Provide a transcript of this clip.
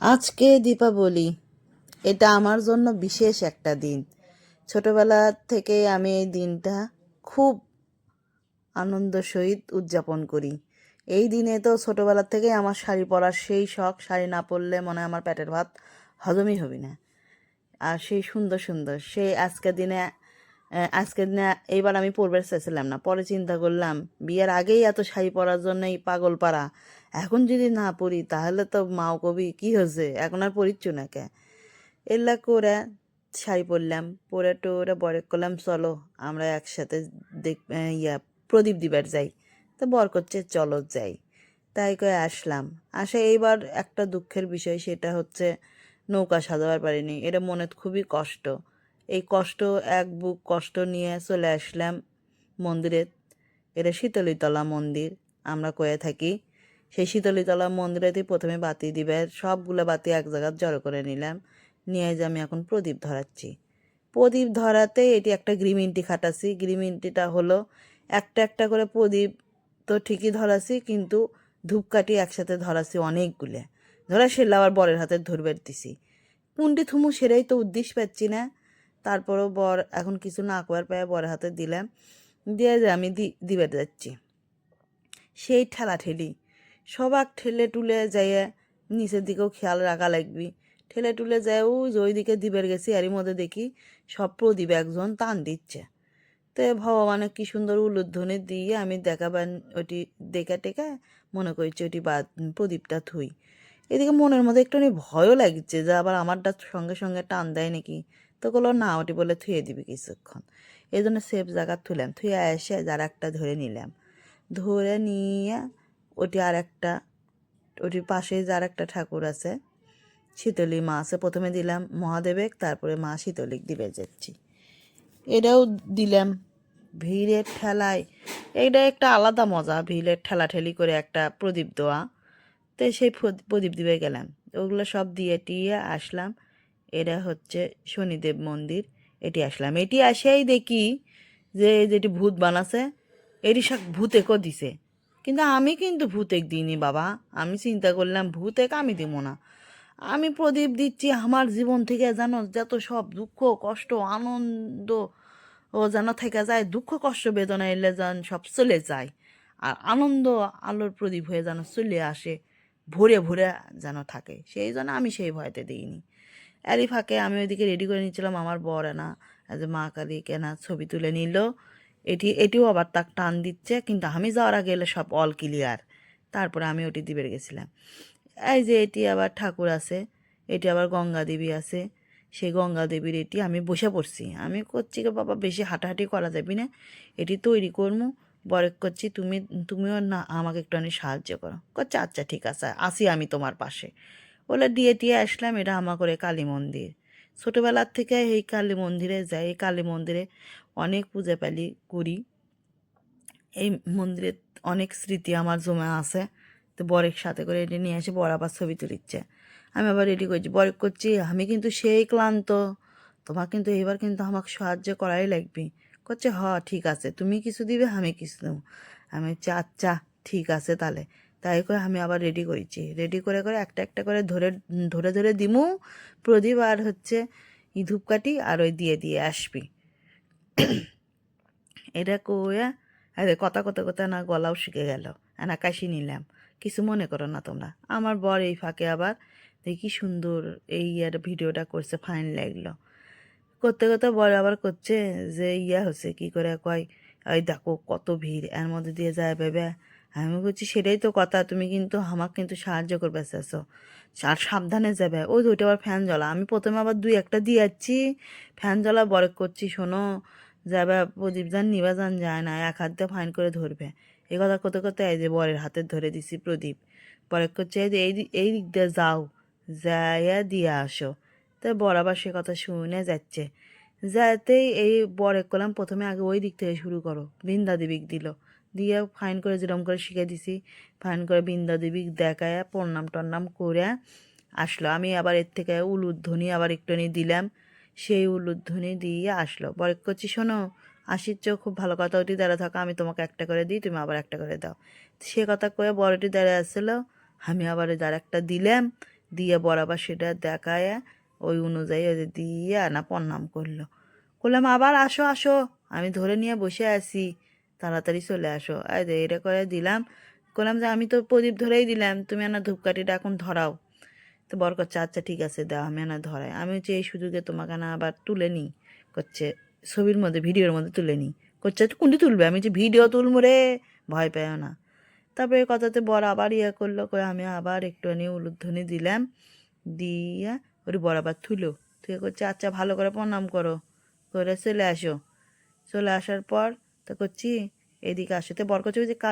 আজকে দীপাবলি। এটা আমার জন্য বিশেষ একটা দিন। ছোটবেলা থেকে আমি এই দিনটা খুব আনন্দ সহিত উদযাপন করি। এই দিনে তো ছোটবেলা থেকে আমার শাড়ি পরার সেই শখ, শাড়ি না পরলে মনে হয় আমার পেটের ভাত হজমই হবে না। আর সেই সুন্দর সুন্দর, সেই আজকের দিনে আহ, আজকের দিনে এইবার আমি পরবে চাইছিলাম না পরে চিন্তা করলাম বিয়ের আগেই এত শাড়ি পরার জন্য এই পাগল পাড়া। এখন যদি না পরি তাহলে তো মাও কবি কি হয়েছে? এখন আর পরিচ্ছু না কে? এলা করে শাড়ি পরলাম পরে টোরে বরে করলাম চলো আমরা একসাথে দেখ ইয়া প্রদীপ দিবার যাই। তো বর করছে চলো যাই। তাই করে আসলাম। আসে এইবার একটা দুঃখের বিষয় সেটা হচ্ছে নৌকা সাজাবার পারিনি। এটা মনে খুবই কষ্ট। কষ্ট, এক বুক কষ্ট নিয়ে চলে আসলাম মন্দিরে। এটা শীতলীতলা মন্দির, আমরা কয়ে থাকি। সেই শীতলীতলা মন্দিরেতেই প্রথমে বাতি দিবে, সবগুলো বাতি এক জায়গায় জড়ো করে নিলাম। নিয়ে যে আমি এখন প্রদীপ ধরাচ্ছি। প্রদীপ ধরাতে এটি একটা গ্রিমিনটি খাটাছি গ্রিমিনটিটা হলো একটা একটা করে প্রদীপ তো ঠিকই ধরাছি কিন্তু ধূপকাঠি একসাথে ধরাছি অনেকগুলো। ধরা সেলে আবার বরের হাতে ধরবে দিছি। কোনটি থুমু সেরাই তো উদ্দেশ্য পাচ্ছি না। তারপরেও বর এখন কিছু না করার পায়ে বরের হাতে দিলাম দিয়ে যে আমি দিবে যাচ্ছি। সেই ঠেলা ঠেলি। সবাক ঠেলে টুলে যাইয়ে নিচের দিকেও খেয়াল রাখা লাগবি। ঠেলে টুলে যায়, ওই যে ওইদিকে দিবের গেছি, এরই মধ্যে দেখি সব প্রদীপ একজন টান দিচ্ছে। তো ভগবানে কি সুন্দর উলুধ্বনি দিয়ে আমি দেখাবেন ওটি দেখে টেকে মনে করছি ওটি বা প্রদীপটা থুই। এদিকে মনের মধ্যে একটু ভয়ও লাগছে যে আবার আমারটা সঙ্গে সঙ্গে টান দেয় নাকি? তো বলল না ওটি বলে থুয়ে দিবি কিছুক্ষণ। এই জন্য সেফ জায়গা থুলাম থুয়ে এসে যার একটা ধরে নিলাম ধরে নিয়ে ওটি আর একটা ওটির পাশে যার একটা ঠাকুর আছে, শীতলী মা আছে, প্রথমে দিলাম মহাদেবেক তারপরে মা শীতলিক দিবে যাচ্ছি। এটাও দিলাম ভিড়ের ঠেলায়। এটা একটা আলাদা মজা, ভিড়ের ঠেলা ঠেলি করে একটা প্রদীপ দেওয়া। তো সেই প্রদীপ দিবে গেলাম। ওগুলো সব দিয়ে টিয়ে আসলাম। এটা হচ্ছে শনিদেব মন্দির, এটি আসলাম। এটি আসেই দেখি যে যেটি ভূত বানাছে, এটি সব ভূত ভূতেকও দিছে। কিন্তু আমি কিন্তু ভূতেক দিইনি বাবা। আমি চিন্তা করলাম ভূতেক আমি দিব না। আমি প্রদীপ দিচ্ছি আমার জীবন থেকে যেন যত সব দুঃখ, কষ্ট, আনন্দ ও যেন থেকে যায়, দুঃখ, কষ্ট, বেদনা এলে যেন সব চলে যায়। আর আনন্দ, আলোর প্রদীপ হয়ে যেন চলে আসে, ভরে ভরে যেন থাকে। সেই জন্য আমি সেই ভয়তে দিইনি। এরই ফাঁকে আমি ওইদিকে রেডি করে নিচ্ছিলাম আমার বর না যে মা কালী কেনা ছবি তুলে নিল। এটি, এটিও আবার তাক টান দিচ্ছে, কিন্তু আমি যাওয়ার আগে এলে সব অল ক্লিয়ার তারপরে আমি ওটি দিবে গেছিলাম। এই যে এটি আবার ঠাকুর আছে, এটি আবার গঙ্গা দেবী আছে, সেই গঙ্গা দেবীর এটি আমি বসে পড়ছি। আমি করছি বাবা, বেশি হাঁটাহাঁটি করা যাবে না। এটি তৈরি করব বরেক করছি, তুমি, তুমিও না, আমাকে একটুখানি সাহায্য করো। করছে আচ্ছা ঠিক আছে, আসি আমি তোমার পাশে। বলে দিয়ে টিয়ে আসলাম এটা আমার করে কালী মন্দির। ছোটোবেলার থেকে এই কালী মন্দিরে যাই এই কালী মন্দিরে অনেক পূজা পালি করি। এই মন্দিরে অনেক স্মৃতি আমার জমা আছে। তো বরের সাথে করে এটি নিয়ে এসে বর আবার ছবি তুলিচ্ছে। আমি আবার রেডি করছি বরেক করছি আমি কিন্তু সেই ক্লান্ত। তোমার কিন্তু এবার কিন্তু আমাকে সাহায্য করাই লাগবে। করছে হ ঠিক আছে। তুমি কিছু দিবে আমি কিছু দেবো। আমি বলছি, আচ্ছা ঠিক আছে তাহলে। তাই করে আমি আবার রেডি করেছি। রেডি করে করে একটা একটা করে ধরে ধরে ধরে দিমু প্রদীপ আর হচ্ছে ই ধূপকাঠি আর ওই দিয়ে দিয়ে আসবি। এটা কইয়া, আরে কথা কথা কথা না গলাও শিখে গেল। না কাশি নিলাম। কিছু মনে করো না তোমরা। আমার বর এই ফাঁকে আবার দেখি সুন্দর এই ইয়ার ভিডিওটা করছে ফাইন লাগল। করতে করতে বর আবার করছে যে, ইয়া হচ্ছে কি করে কয় ওই দেখো কত ভিড়, এর মধ্যে দিয়ে যায় ভেবে আমি বলছি, সেটাই তো কথা, তুমি কিন্তু আমাকে কিন্তু সাহায্য করবে চেয়েছো আর সাবধানে যাবে। ওই দুইটা আবার ফ্যান জ্বলা। আমি প্রথমে আবার দুই একটা দিয়ে যাচ্ছি। ফ্যান জ্বলা বরক করছি, শোনো। যাবে, প্রদীপ যান নিবা যান যায় না। এক হাত দিয়ে ফাইন করে ধরবে। এ কথা করতে করতে এই যে, বরের হাতে ধরে দিছি প্রদীপ। বরক করছে, এই এই দিক দিয়ে যাও। যাইয়া দিয়ে আসো। তো বর আবার সে কথা শুনে যাচ্ছে। যাতেই এই বরেক করলাম প্রথমে আগে ওই দিক থেকে শুরু করো। বৃন্দা দেবীক দিল। দিয়ে ফাইন করে যেরকম করে শিখে দিছি, ফাইন করে বৃন্দা দেবীক দেখায় প্রণাম টন্নাম করে আসলো। আমি আবার এর থেকে উলুধ্বনি আবার একটুখানি দিলাম, সেই উলুধ্বনি দিয়ে আসলো। বরেক করছি শোনো আসিচ্ছ খুব ভালো কথা ওটি দাঁড়া থাকো, আমি তোমাকে একটা করে দিই, তুমি আবার একটা করে দাও। সে কথা কয়ে বড়টি দাঁড়িয়ে আসছিল আমি আবার যার একটা দিলাম, দিয়ে বরাবর সেটা দেখায় ওই অনুযায়ী ওদের দিয়ে আনা প্রণাম করল। করলাম আবার আসো আসো, আমি ধরে নিয়ে বসে আছি। তাড়াতাড়ি চলে আসো। এই যে এটা করে দিলাম। করলাম যে, আমি তো প্রদীপ ধরেই দিলাম। তুমি আনা ধূপকাঠিটা এখন ধরাও। তো বর করছে আচ্ছা ঠিক আছে, দাও, আমি আনা ধরাই। আমি হচ্ছে এই সুযোগে তোমাকে না আবার তুলে নিই। করছে ছবির মধ্যে, ভিডিওর মধ্যে তুলে নিই। করছে তুই কোনটি তুলবে? আমি যে, ভিডিও তুলবো রে, ভয় পেও না। তারপরে কথাতে বর আবার ইয়ে করল করে আমি আবার একটুখানি উলুধ্বনি দিলাম। দিয়ে ওর বর আবার থুলো তুই করছে আচ্ছা ভালো করে প্রণাম করো। করে চলে আসো। চলে আসার পর তো করছি। এদিকে আসতে করছে যে কালী